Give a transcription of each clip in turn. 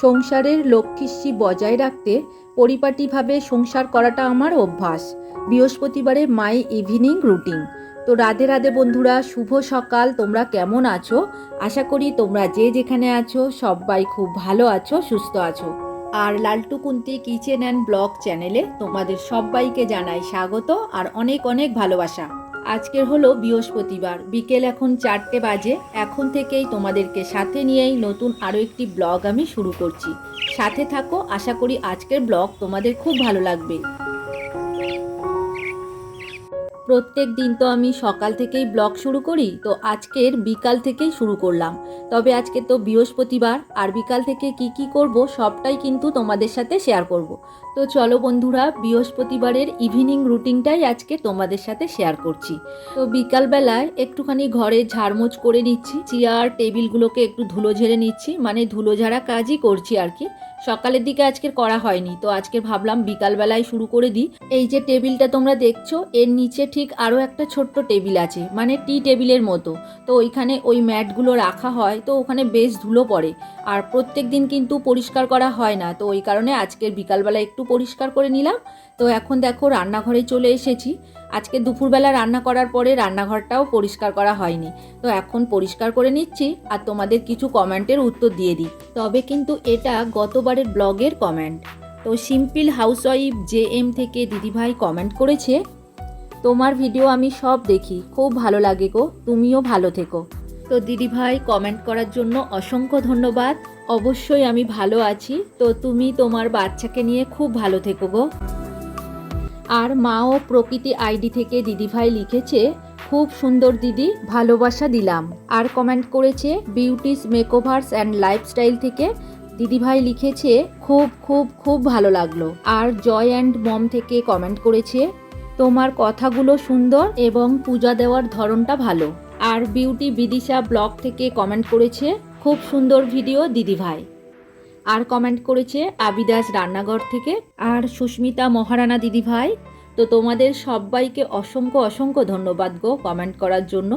সংসারের লক্ষ্মীশ্রী বজায় রাখতে পরিপাটিভাবে সংসার করাটা আমার অভ্যাস। বৃহস্পতিবারে মাই ইভিনিং রুটিন। তো রাধে রাধে বন্ধুরা, শুভ সকাল, তোমরা কেমন আছো? আশা করি তোমরা যে যেখানে আছো, সবাই খুব ভালো আছো, সুস্থ আছো। আর Laltu Kunti kitchen and blog চ্যানেলে তোমাদের সবাইকে জানাই স্বাগত আর অনেক অনেক ভালোবাসা। আজকের হলো বৃহস্পতিবার। বিকেল এখন চারটে বাজে। এখন থেকেই তোমাদেরকে সাথে নিয়েই নতুন আরও একটি ব্লগ আমি শুরু করছি। সাথে থাকো, আশা করি আজকের ব্লগ তোমাদের খুব ভালো লাগবে। প্রত্যেক দিন তো আমি সকাল থেকেই ব্লগ শুরু করি, তো আজকের বিকাল থেকেই শুরু করলাম। তবে আজকে তো বৃহস্পতিবার, আর বিকাল থেকে কি কি করব সবটাই কিন্তু তোমাদের সাথে শেয়ার করব। তো চলো বন্ধুরা, বৃহস্পতিবারের ইভিনিং রুটিনটাই আজকে তোমাদের সাথে শেয়ার করছি। তো বিকালবেলায় একটুখানি ঘরে ঝাড়মোছ করে নিচ্ছি চেয়ার টেবিলগুলোকে একটু ধুলো ঝেড়ে নিচ্ছি মানে ধুলো ঝাড়া কাজই করছি আর কি। সকালের দিকে আজকের করা হয়নি, তো আজকে ভাবলাম বিকালবেলায় শুরু করে দিই। এই যে টেবিলটা তোমরা দেখছ, এর নিচে ঠিক আরও একটা ছোট্ট টেবিল আছে মানে টি টেবিলের মতো। তো ওইখানে ওই ম্যাটগুলো রাখা হয়, তো ওখানে বেশ ধুলো পড়ে। আর প্রত্যেক দিন কিন্তু পরিষ্কার করা হয় না, তো ওই কারণে আজকের বিকালবেলা একটু পরিষ্কার করে নিলাম। তো এখন দেখো রান্নাঘরে চলে এসেছি। আজকে দুপুরবেলা রান্না করার পরে রান্নাঘরটাও পরিষ্কার করা হয়নি। তো এখন পরিষ্কার করে নিচ্ছি আর তোমাদের কিছু কমেন্টের উত্তর দিয়ে দিই। তবে কিন্তু এটা গতবারের ব্লগের কমেন্ট। তো সিম্পল হাউসওয়াইফ জে এম থেকে দিদিভাই কমেন্ট করেছে, তোমার ভিডিও আমি সব দেখি, খুব ভালো লাগে গো, তুমিও ভালো থেকো। তো দিদিভাই কমেন্ট করার জন্য অসংখ্য ধন্যবাদ। অবশ্যই আমি ভালো আছি। তো তুমি তোমার বাচ্চাকে নিয়ে খুব ভালো থেকো গো। আর মা ও প্রকৃতি আইডি থেকে দিদিভাই লিখেছে, খুব সুন্দর দিদি, ভালোবাসা দিলাম। আর কমেন্ট করেছে বিউটিস মেকওভার্স অ্যান্ড লাইফস্টাইল থেকে দিদিভাই লিখেছে, খুব খুব খুব ভালো লাগল। আর জয় অ্যান্ড মম থেকে কমেন্ট করেছে, তোমার কথাগুলো সুন্দর এবং পূজা দেওয়ার ধরনটা ভালো। আর বিউটি বিদিশা ব্লগ থেকে কমেন্ট করেছে খুব সুন্দর ভিডিও দিদিভাই আর কমেন্ট করেছে আবিদাস রান্নাঘর থেকে, আর সুস্মিতা মহারানা দিদিভাই তো তোমাদের সবাইকে অসংখ্য অসংখ্য ধন্যবাদ গো কমেন্ট করার জন্য।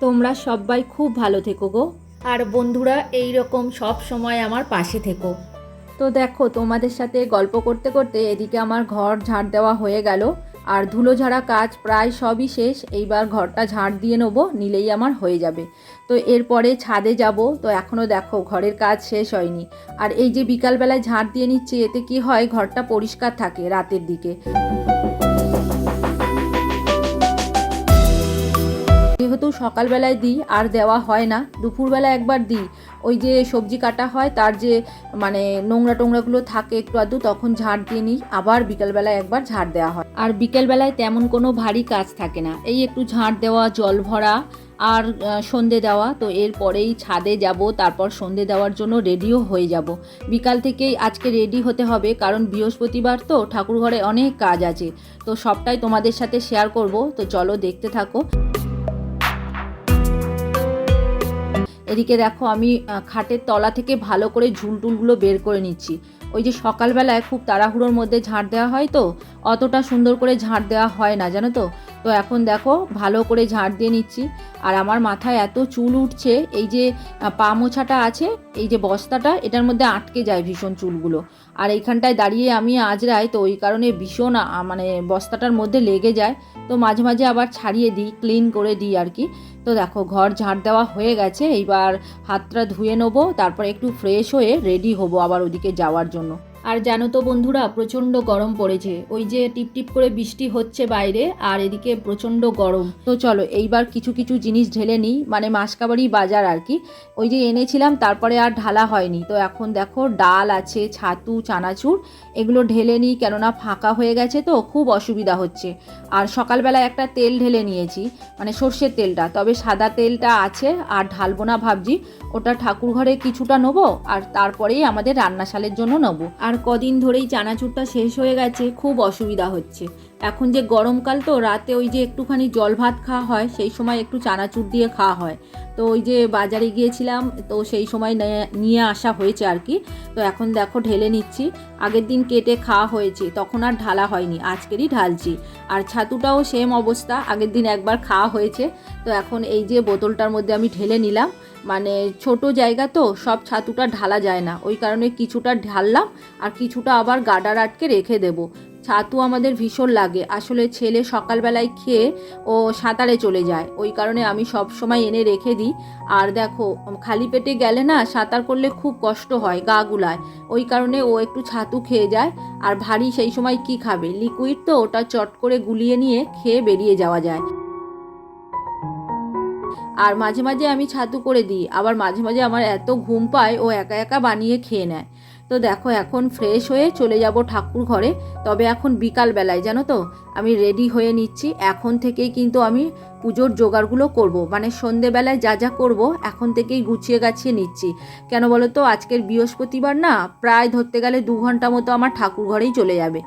তোমরা সবাই খুব ভালো থেকো গো। আর বন্ধুরা এই রকম সব সময় আমার পাশে থেকো। তো দেখো, তোমাদের সাথে গল্প করতে করতে এদিকে আমার ঘর ঝাড় দেওয়া হয়ে গেল। আর ধুলো ঝাড়া কাজ প্রায় সবই শেষ। এইবার ঘরটা ঝাড় দিয়ে নেব, নিলেই আমার হয়ে যাবে। তো এরপরে ছাদে যাব। তো এখনও দেখো, ঘরের কাজ শেষ হয়নি। আর এই যে বিকালবেলায় ঝাড় দিয়ে নিচ্ছে, এতে কি হয়, ঘরটা পরিষ্কার থাকে রাতের দিকে। সকালবেলায় দিই, আর দেওয়া হয় না। দুপুরবেলা একবার দিই। ওই যে সবজি কাটা হয়, তার যে মানে নোংরা টোংরাগুলো থাকে একটু আধটু, তখন ঝাড় দিয়ে নিই। আবার বিকেলবেলায় একবার ঝাড় দেওয়া হয়। আর বিকেলবেলায় তেমন কোনো ভারী কাজ থাকে না। এই একটু ঝাড় দেওয়া, জল ভরা, আর সন্ধে দেওয়া। তো এরপরেই ছাদে যাব, তারপর সন্ধে দেওয়ার জন্য রেডিও হয়ে যাব। বিকাল থেকেই আজকে রেডি হতে হবে, কারণ বৃহস্পতিবার তো ঠাকুর ঘরে অনেক কাজ আছে। তো সবটাই তোমাদের সাথে শেয়ার করব। তো চলো দেখতে থাকো। এদিকে দেখো আমি খাটের তলা থেকে ভালো করে ঝুলটুলগুলো বের করে নিচ্ছি। ওই যে সকালবেলায় খুব তাড়াহুড়োর মধ্যে ঝাড় দেওয়া হয় তো, অতটা সুন্দর করে ঝাড় দেওয়া হয় না, জানো তো? তো এখন দেখো ভালো করে ঝাড় দিয়ে নিচ্ছি। আর আমার মাথায় এত চুল উঠছে, এই যে পা মোছাটা আছে, এই যে বস্তাটা, এটার মধ্যে আটকে যায় ভীষণ চুলগুলো। আর এইখানটায় দাঁড়িয়ে আমি আজরাই তো ওই কারণে ভীষণ মানে বস্তাটার মধ্যে লেগে যায়। তো মাঝে মাঝে আবার ছাড়িয়ে দিই, ক্লিন করে দিই আর কি। তো দেখো ঘর ঝাঁট দেওয়া হয়ে গেছে, এইবার হাতটা ধুয়ে নেব, তারপর একটু ফ্রেশ হয়ে রেডি হব আবার ওদিকে যাওয়ার জন্য। আর জানো তো বন্ধুরা, প্রচণ্ড গরম পড়েছে। ওই যে টিপ টিপ করে বৃষ্টি হচ্ছে বাইরে, আর এদিকে প্রচণ্ড গরম। তো চলো, এইবার কিছু কিছু জিনিস ঢেলে নিই মানে মাসকাবাড়ি বাজার আর কি। ওই যে এনেছিলাম, তারপরে আর ঢালা হয়নি। তো এখন দেখো, ডাল আছে, ছাতু, চানাচুর, এগুলো ঢেলে নিই, কেননা ফাঁকা হয়ে গেছে তো, খুব অসুবিধা হচ্ছে। আর সকালবেলা একটা তেল ঢেলে নিয়েছি মানে সর্ষের তেলটা। তবে সাদা তেলটা আছে, আর ঢালবো না ভাবছি। ওটা ঠাকুর ঘরে কিছুটা নেব, আর তারপরেই আমাদের রান্নাশালের জন্য নেব। আর কদিন ধরেই চানাচুরটা শেষ হয়ে গেছে খুব অসুবিধা হচ্ছে। এখন যে গরমকাল তো, রাতে ওই যে একটুখানি জল ভাত খাওয়া হয়, সেই সময় একটু চানাচুর দিয়ে খাওয়া হয়। তো ওই যে বাজারে গিয়েছিলাম, তো সেই সময় নিয়ে আসা হয়েছে আর কি। তো এখন দেখো ঢেলে নিচ্ছি। আগের দিন কেটে খাওয়া হয়েছে, তখন আর ঢালা হয়নি, আজকেরই ঢালছি। আর ছাতুটাও সেম অবস্থা, আগের দিন একবার খাওয়া হয়েছে। তো এখন এই যে বোতলটার মধ্যে আমি ঢেলে নিলাম। মানে ছোট জায়গা তো, সব ছাতুটা ঢালা যায় না। ওই কারণে কিছুটা ঢাললাম, আর কিছুটা আবার গাডার আটকে রেখে দেবো। ছাতু আমাদের ভীষণ লাগে। আসলে ছেলে সকালবেলায় খেয়ে ও সাঁতারে চলে যায়। ওই কারণে আমি সব সময় এনে রেখে দিই। আর দেখো খালি পেটে গেলে না সাঁতার করলে খুব কষ্ট হয়, গা গুলায়। ওই কারণে ও একটু ছাতু খেয়ে যায়। আর ভারী সেই সময় কি খাবে? লিকুইড তো, ওটা চট করে গুলিয়ে নিয়ে খেয়ে বেরিয়ে যাওয়া যায়। আর মাঝে মাঝে আমি ছাতু করে দিই। আবার মাঝে মাঝে আমার এত ঘুম পায়, ও একা একা বানিয়ে খেয়ে নেয়। তো দেখো, এখন ফ্রেশ হয়ে চলে যাব ঠাকুর ঘরে। তবে এখন বিকাল বেলায়, জানো তো? আমি রেডি হয়ে নিচ্ছি। এখন থেকেই কিন্তু আমি পুজোর জোগাড়গুলো করব। মানে সন্ধেবেলায় যা যা করব, এখন থেকেই গুছিয়ে গাছিয়ে নিচ্ছি। কেন বলো তো? আজকের বৃহস্পতিবার না, প্রায় ধরতে গেলে দু ঘণ্টা মতো আমার ঠাকুর ঘরেই চলে যাবে।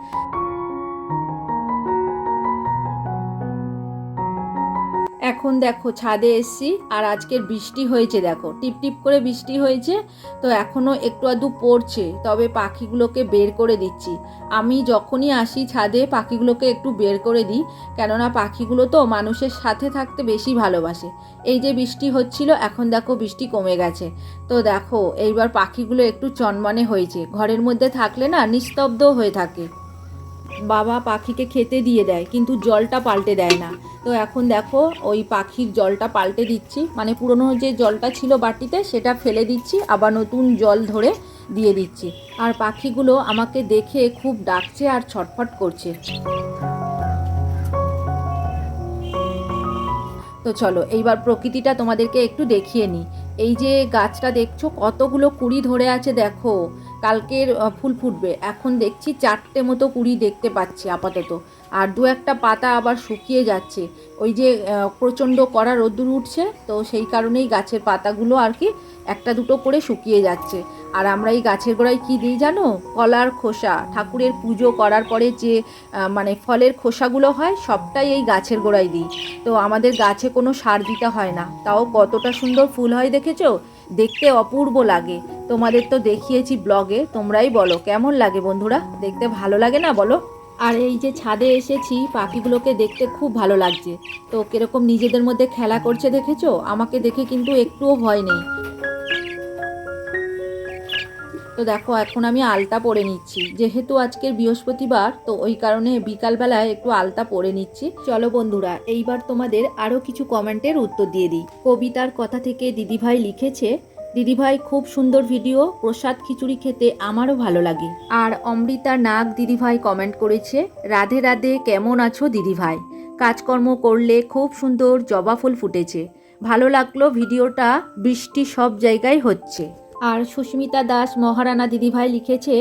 এখন দেখো ছাদে এসছি, আর আজকের বৃষ্টি হয়েছে দেখো। টিপ টিপ করে বৃষ্টি হয়েছে, তো এখনও একটু আধটু পড়ছে, তবে পাখিগুলোকে বের করে দিচ্ছি। আমি যখনই আসি ছাদে, পাখিগুলোকে একটু বের করে দিই, কেননা পাখিগুলো তো মানুষের সাথে থাকতে বেশি ভালোবাসে। এই যে বৃষ্টি হচ্ছিল, এখন দেখো বৃষ্টি কমে গেছে। তো দেখো, এইবার পাখিগুলো একটু চনমনে হয়েছে। ঘরের মধ্যে থাকলে না নিস্তব্ধ হয়ে থাকে। বাবা পাখিকে খেতে দিয়ে দেয়, কিন্তু জলটা পাল্টে দেয় না। তো এখন দেখো, ওই পাখির জলটা পাল্টে দিচ্ছি। মানে পুরনো যে জলটা ছিল বাটিতে, সেটা ফেলে দিচ্ছি, আবার নতুন জল ধরে দিয়ে দিচ্ছি। আর পাখিগুলো আমাকে দেখে খুব ডাকছে আর ছটফট করছে। তো চলো, এইবার প্রকৃতিটা তোমাদেরকে একটু দেখিয়ে নিই। এই যে গাছটা দেখছ, কতগুলো কুড়ি ধরে আছে দেখো। কালকের ফুল ফুটবে। এখন দেখছি চারটে মতো কুড়ি দেখতে পাচ্ছি আপাতত। আর দু একটা পাতা আবার শুকিয়ে যাচ্ছে। ওই যে প্রচণ্ড কড়া রোদ্দুর উঠছে, তো সেই কারণেই গাছের পাতাগুলো আর কি একটা দুটো করে শুকিয়ে যাচ্ছে। আর আমরা এই গাছের গোড়ায় কি দিই জানো? কলার খোসা। ঠাকুরের পুজো করার পরে যে মানে ফলের খোসাগুলো হয়, সবটাই এই গাছের গোড়ায় দিই। তো আমাদের গাছে কোনো সার দিতে হয় না। তাও কতটা সুন্দর ফুল হয় দেখেছ? দেখতে অপূর্ব লাগে। তোমাদের তো দেখিয়েছি ব্লগে, তোমরাই বলো, কেমন লাগে বন্ধুরা? দেখতে ভালো লাগে না বলো? আর এই যে ছাদে এসেছি, পাখিগুলোকে দেখতে খুব ভালো লাগছে। তো কীরকম নিজেদের মধ্যে খেলা করছে দেখেছ? আমাকে দেখে কিন্তু একটুও ভয় নেই। তো দেখো, এখন আমি আলতা পরে নিচ্ছি। যেহেতু আজকের বৃহস্পতিবার, তো ওই কারণে বিকালবেলায় একটু আলতা পরে নিচ্ছি। চলো বন্ধুরা, এইবার তোমাদের আরও কিছু কমেন্টের উত্তর দিয়ে দিই। কবিতার কথা থেকে দিদিভাই লিখেছে, দিদিভাই, খুব সুন্দর ভিডিও, প্রসাদ খিচুড়ি খেতে আমারও ভালো লাগে। আর অমৃতা নাগ দিদিভাই কমেন্ট করেছে, রাধে রাধে, কেমন আছো দিদিভাই? কাজকর্ম করলে খুব সুন্দর জবা ফুল ফুটেছে। ভালো লাগল ভিডিওটা, বৃষ্টি সব জায়গায় হচ্ছে। আর সুস্মিতা দাস মহারানা দিদিভাই লিখেছে,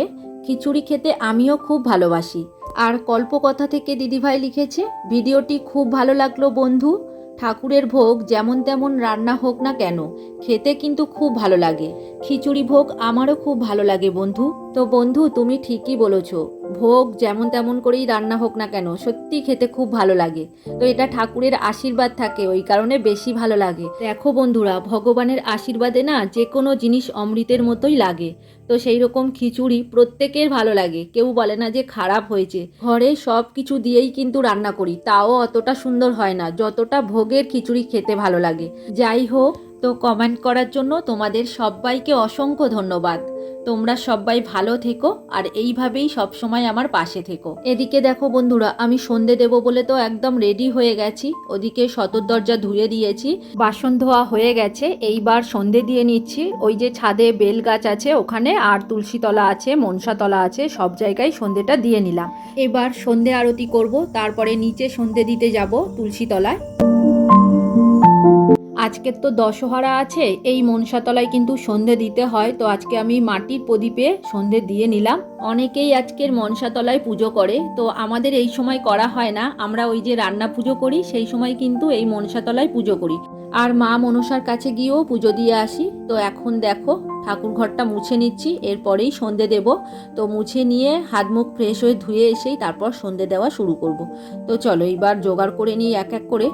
খিচুড়ি খেতে আমিও খুব ভালোবাসি। আর কল্পকথা থেকে দিদিভাই লিখেছে, ভিডিওটি খুব ভালো লাগল বন্ধু। ঠাকুরের ভোগ যেমন তেমন রান্না হোক না কেন, খেতে কিন্তু খুব ভালো লাগে। খিচুড়ি ভোগ আমারও খুব ভালো লাগে বন্ধু। তো বন্ধু, তুমি ঠিকই বলেছ। ভোগ যেমন তেমন করেই রান্না হোক না কেন, সত্যি খেতে খুব ভালো লাগে। তো এটা ঠাকুরের আশীর্বাদ থাকে, ওই কারণে বেশি ভালো লাগে। দেখো বন্ধুরা, ভগবানের আশীর্বাদে না যে কোনো জিনিস অমৃতের মতোই লাগে। তো সেই রকম খিচুড়ি প্রত্যেকের ভালো লাগে। কেউ বলে না যে খারাপ হয়েছে। ঘরে সব কিছু দিয়েই কিন্তু রান্না করি, তাও অতটা সুন্দর হয় না, যতটা ভোগের খিচুড়ি খেতে ভালো লাগে। যাই হোক তো কমেন্ট করার জন্য তোমাদের সবাইকে অসংখ্য ধন্যবাদ। তোমরা সবাই ভালো থেকো আর এইভাবেই সবসময় আমার পাশে থেকো। এদিকে দেখো বন্ধুরা, আমি সন্ধে দেব বলে তো একদম রেডি হয়ে গেছি। ওদিকে সতর দরজা ধুয়ে দিয়েছি। বাসন ধোয়া হয়ে গেছে। এইবার সন্ধে দিয়ে নিচ্ছি। ওই যে ছাদে বেল গাছ আছে, ওখানে আর তুলসীতলা আছে, মনসাতলা আছে, সব জায়গায় সন্ধেটা দিয়ে নিলাম। এবার সন্ধে আরতি করব, তারপরে নিচে সন্ধে দিতে যাব তুলসীতলায়। আজকের তো দশহরা আছে, এই মনসাতলায় কিন্তু সন্ধে দিতে হয়, তো আজকে আমি মাটির প্রদীপে সন্ধে দিয়ে নিলাম। অনেকেই আজকের মনসাতলায় পুজো করে, তো আমাদের এই সময় করা হয় না, আমরা ওই যে রান্না পুজো করি, সেই সময় কিন্তু এই মনসাতলায় পুজো করি। আর মা মনসার কাছে গিয়েও পুজো দিয়ে আসি, তো এখন দেখো, ঠাকুর ঘরটা মুছে নিচ্ছি, এরপরেই সন্ধে দেব। তো মুছে নিয়ে হাত মুখ ফ্রেশ হয়ে ধুয়ে এসেই তারপর সন্ধে দেওয়া শুরু করব। তো চলো, এইবার জোগাড় করে নিই এক এক করে।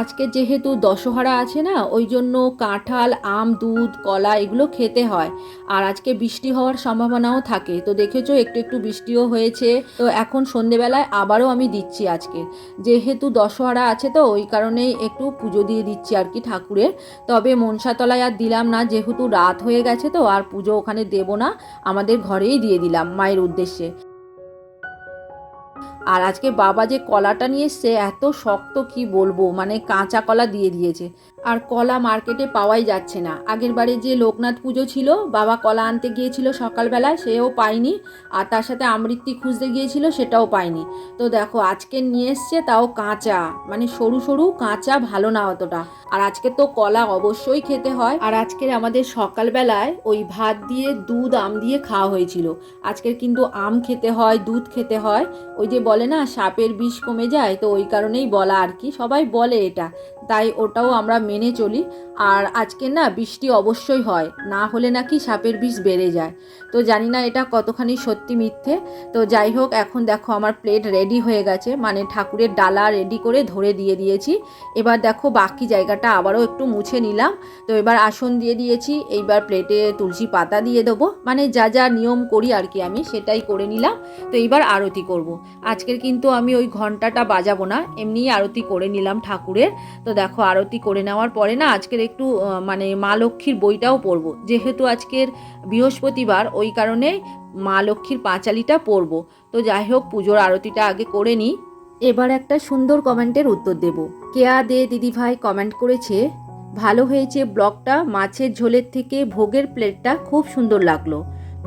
আজকে যেহেতু দশহরা আছে না, ওই জন্য কাঁঠাল, আম, দুধ, কলা এগুলো খেতে হয়। আর আজকে বৃষ্টি হওয়ার সম্ভাবনাও থাকে। তো দেখেছ, একটু একটু বৃষ্টিও হয়েছে। তো এখন সন্ধেবেলায় আবারও আমি দিচ্ছি আজকে। যেহেতু দশহরা আছে তো, ওই কারণেই একটু পুজো দিয়ে দিচ্ছি আর কি ঠাকুরের। তবে মনসাতলায় আর দিলাম না, যেহেতু রাত হয়ে গেছে তো, আর পুজো ওখানে দেব না, আমাদের ঘরেই দিয়ে দিলাম মায়ের উদ্দেশ্যে। আর আজকে বাবা যে কলাটা নিয়ে এসছে, এত শক্ত কি বলব? মানে কাঁচা কলা দিয়ে দিয়েছে। আর কলা মার্কেটে পাওয়াই যাচ্ছে না। আগের বারে যে লোকনাথ পুজো ছিল, বাবা কলা আনতে গিয়েছিল সকালবেলায় সেও পায়নি। আর তার সাথে আমৃত্যি খুঁজতে গিয়েছিল, সেটাও পায়নি। তো দেখো, আজকে নিয়ে এসছে তাও কাঁচা। মানে সরু সরু, কাঁচা ভালো না অতটা। আর আজকে তো কলা অবশ্যই খেতে হয়। আর আজকের আমাদের সকালবেলায় ওই ভাত দিয়ে দুধ, আম দিয়ে খাওয়া হয়েছিল। আজকের কিন্তু আম খেতে হয়, দুধ খেতে হয়। ওই যে বলে না, সাপের বিষ কমে যায়, তো ওই কারণেই বলা আর কি। সবাই বলে এটা। তাই ওটাও আমরা মেনে চলি। আর আজকে না বৃষ্টি অবশ্যই হয়, না হলে নাকি সাপের বিষ বেড়ে যায়। তো জানি না এটা কতখানি সত্যি মিথ্যে। তো যাই হোক, এখন দেখো আমার প্লেট রেডি হয়ে গেছে মানে ঠাকুরের ডালা রেডি করে ধরে দিয়ে দিয়েছি। এবার দেখো বাকি জায়গাটা আবারও একটু মুছে নিলাম। তো এবার আসন দিয়ে দিয়েছি, এইবার প্লেটে তুলসী পাতা দিয়ে দেবো। মানে যা যা নিয়ম করি আর কি আমি, সেটাই করে নিলাম। তো এইবার আরতি করব। আজকের কিন্তু আমি ওই ঘন্টাটা বাজাবো না, এমনিই আরতি করে নিলাম ঠাকুরের। তো দেখো আরতি করে নেওয়ার পরে না আজকের একটু মানে মা লক্ষ্মীর বইটাও পড়ব। যেহেতু আজকের বৃহস্পতিবার, ওই কারণে মা লক্ষ্মীর পাঁচালিটা পড়ব। তো যাই হোক, পুজোর আরতিটা আগে করে নিই। এবার একটা সুন্দর কমেন্টের উত্তর দেব। কেয়া দে দিদিভাই কমেন্ট করেছে, ভালো হয়েছে ব্লগটা, মাছের ঝোলের থেকে ভোগের প্লেটটা খুব সুন্দর লাগল।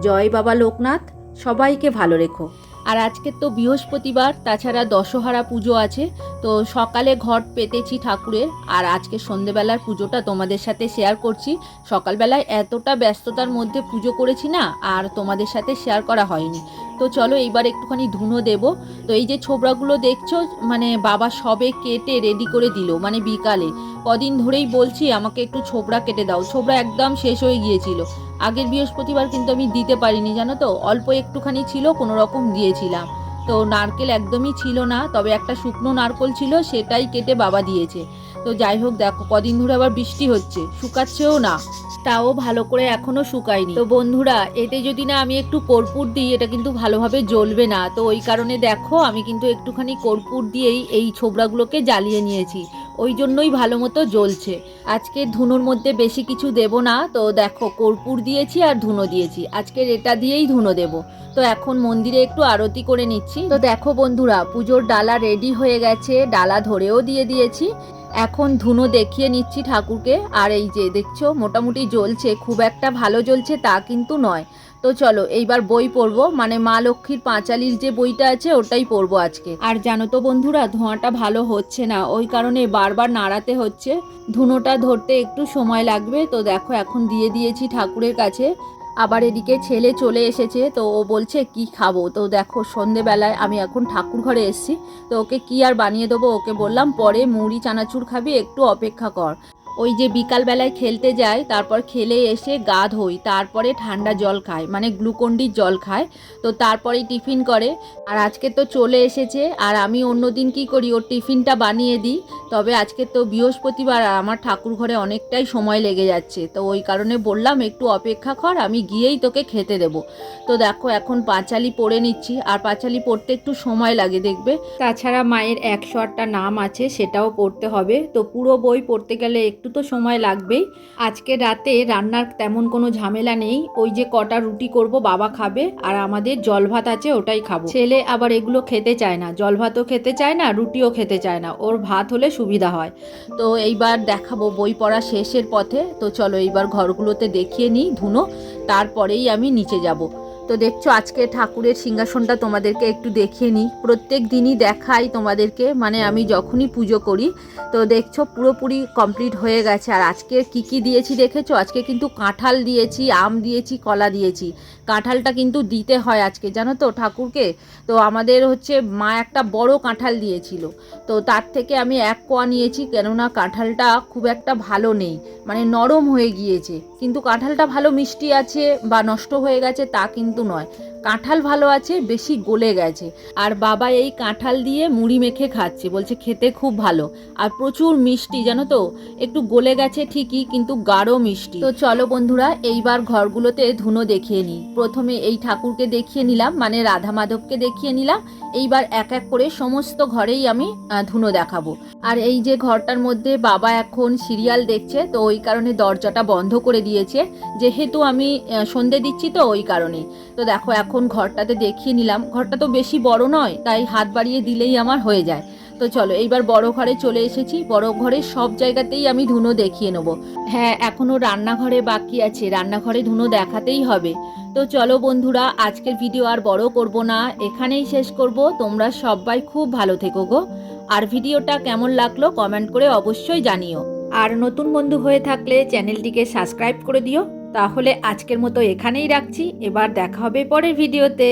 জয় বাবা লোকনাথ, সবাইকে ভালো রেখো। আর আজকে তো বৃহস্পতিবার, তাছাড়া দশহারা পুজো আছে, তো সকালে ঘট পেতেছি ঠাকুরের, আর আজকে সন্ধেবেলার পুজোটা তোমাদের সাথে শেয়ার করছি। সকালবেলায় এতটা ব্যস্ততার মধ্যে পুজো করেছি না, আর তোমাদের সাথে শেয়ার করা হয়নি। তো চলো এইবার একটুখানি ধুনো দেব। তো এই যে ছোবড়াগুলো দেখছ মানে বাবা সবে কেটে রেডি করে দিল মানে বিকালে। কদিন ধরেই বলছি আমাকে একটু ছোবড়া কেটে দাও। ছোবড়া একদম শেষ হয়ে গিয়েছিল। আগের বৃহস্পতিবার কিন্তু আমি দিতে পারিনি, জানো তো? অল্প একটুখানি ছিল, কোনো রকম দিয়েছিলাম। তো নারকেল একদমই ছিল না, তবে একটা শুকনো নারকল ছিল, সেটাই কেটে বাবা দিয়েছে। তো যাই হোক, দেখো, কদিন ধরে আবার বৃষ্টি হচ্ছে, শুকাচ্ছেও না। তাও ভালো করে এখনও শুকায়নি। তো বন্ধুরা, এতে যদি না আমি একটু কর্পূর দিই, এটা কিন্তু ভালোভাবে জ্বলবে না। তো ওই কারণে দেখো, আমি কিন্তু একটুখানি কর্পূর দিয়েই এই ছোবড়াগুলোকে জ্বালিয়ে নিয়েছি। ওই জন্যই ভালো মতো জ্বলছে। আজকে ধুনোর মধ্যে বেশি কিছু দেব না। তো দেখো, কর্পূর দিয়েছি আর ধুনো দিয়েছি। আজকের এটা দিয়েই ধুনো দেব। তো এখন মন্দিরে একটু আরতি করে নিচ্ছি। তো দেখো বন্ধুরা, পুজোর ডালা রেডি হয়ে গেছে। ডালা ধরেও দিয়ে দিয়েছি। এখন ধুনো দেখিয়ে নিচ্ছি ঠাকুরকে। আর এই যে দেখছ, মোটামুটি জ্বলছে, খুব একটা ভালো জ্বলছে তা কিন্তু নয়। তো চলো, এইবার বই পড়ব মানে মা লক্ষ্মীর পাঁচালির যে বইটা আছে ওটাই পড়ব আজকে। আর জানো তো বন্ধুরা, ধোঁয়াটা ভালো হচ্ছে না, ওই কারণে বারবার নাড়াতে হচ্ছে। ধুনোটা ধরতে একটু সময় লাগবে, তো দেখো এখন দিয়ে দিয়েছি ঠাকুরের কাছে। আবার এদিকে ছেলে চলে এসেছে, তো ও বলছে, কি খাব? তো দেখো, সন্ধেবেলায় আমি এখন ঠাকুর ঘরে এসেছি, তো ওকে কি আর বানিয়ে দেবো? ওকে বললাম, পরে মুড়ি, চানাচুর খাবি, একটু অপেক্ষা কর। ওই যে বিকালবেলায় খেলতে যায় তারপর খেলে এসে গা ধোই, তারপরে ঠান্ডা জল খায় মানে গ্লুকন্ডির জল খায় তো তারপরে টিফিন করে। আর আজকে তো চলে এসেছে, আর আমি অন্যদিন কি করি, ওর টিফিনটা বানিয়ে দিই। তবে আজকে তো বৃহস্পতিবার, আর আমার ঠাকুর ঘরে অনেকটাই সময় লেগে যাচ্ছে। তো ওই কারণে বললাম, একটু অপেক্ষা কর, আমি গিয়েই তোকে খেতে দেবো। তো দেখো, এখন পাঁচালি পড়ে নিচ্ছি। আর পাঁচালি পড়তে একটু সময় লাগে, দেখবে? তাছাড়া মায়ের একশো আটটা নাম আছে, সেটাও পড়তে হবে। তো পুরো বই পড়তে গেলে একটু তো সময় লাগবেই। আজকে রাতে রান্নার তেমন কোনো ঝামেলা নেই। ওই যে কটা রুটি করব, বাবা খাবে আর আমাদের জল ভাত আছে ওটাই খাব। ছেলে আবার এগুলো খেতে চায় না জল ভাতও খেতে চায় না, রুটিও খেতে চায় না। ওর ভাত হলে সুবিধা হয়। তো এইবার দেখাবো বই পড়া শেষের পথে। তো চলো এইবার ঘরগুলোতে দেখিয়ে নিই ধুনো, তারপরেই আমি নিচে যাব। তো দেখছ আজকে ঠাকুরের সিংহাসনটা তোমাদেরকে একটু দেখিয়ে নিই। প্রত্যেক দিনই দেখাই তোমাদেরকে মানে আমি যখনই পুজো করি, তো দেখছ পুরোপুরি কমপ্লিট হয়ে গেছে। আর আজকে কি কি দিয়েছি দেখেছ? আজকে কিন্তু কাঁঠাল দিয়েছি, আম দিয়েছি, কলা দিয়েছি। কাঁঠালটা কিন্তু দিতে হয় আজকে, জানো তো ঠাকুরকে? তো আমাদের হচ্ছে মা একটা বড় কাঁঠাল দিয়েছিল। তো তার থেকে আমি এক কোয়া নিয়েছি, কেননা কাঁঠালটা খুব একটা ভালো নেই মানে নরম হয়ে গিয়েছে। কিন্তু কাঁঠালটা ভালো মিষ্টি আছে বা নষ্ট হয়ে গেছে তা কিন্তু নয়। কাঁঠাল ভালো আছে, বেশি গলে গেছে। আর বাবা এই কাঁঠাল দিয়ে মুড়ি মেখে খাচ্ছে, বলছে খেতে খুব ভালো। আর প্রচুর মিষ্টি, জানো তো? একটু গলে গেছে ঠিকই, কিন্তু গাঢ় মিষ্টি। তো চলো বন্ধুরা, এইবার ঘরগুলোতে ধুনো দেখিয়ে নিই। প্রথমে এই ঠাকুরকে দেখিয়ে নিলাম মানে রাধা মাধবকে দেখিয়ে নিলাম। এইবার এক এক করে সমস্ত ঘরেই আমি ধুনো দেখাবো। আর এই যে ঘরটার মধ্যে বাবা এখন সিরিয়াল দেখছে, তো ওই কারণে দরজাটা বন্ধ করে দিয়েছে। যেহেতু আমি সন্ধে দিচ্ছি তো ওই কারণে তো দেখো, এখন ঘরটাতে দেখিয়ে নিলাম, ঘরটা তো বেশি বড় নয়, তাই হাত বাড়িয়ে দিলেই আমার হয়ে যায়। তো চলো, এইবার বড় ঘরে চলে এসেছি, বড় ঘরে সব জায়গাতেই আমি ধুনো দেখিয়ে নেব। হ্যাঁ এখনও রান্নাঘরে বাকি আছে, রান্নাঘরে ধুনো দেখাতেই হবে। তো চলো বন্ধুরা, আজকের ভিডিও আর বড় করব না, এখানেই শেষ করব, তোমরা সবাই খুব ভালো থেকো গো। আর ভিডিওটা কেমন লাগল কমেন্ট করে অবশ্যই জানিও। আর নতুন বন্ধু হয়ে থাকলে চ্যানেলটিকে সাবস্ক্রাইব করে দিও। তাহলে আজকের মতো এখানেই রাখছি। এবার দেখা হবে পরের ভিডিওতে।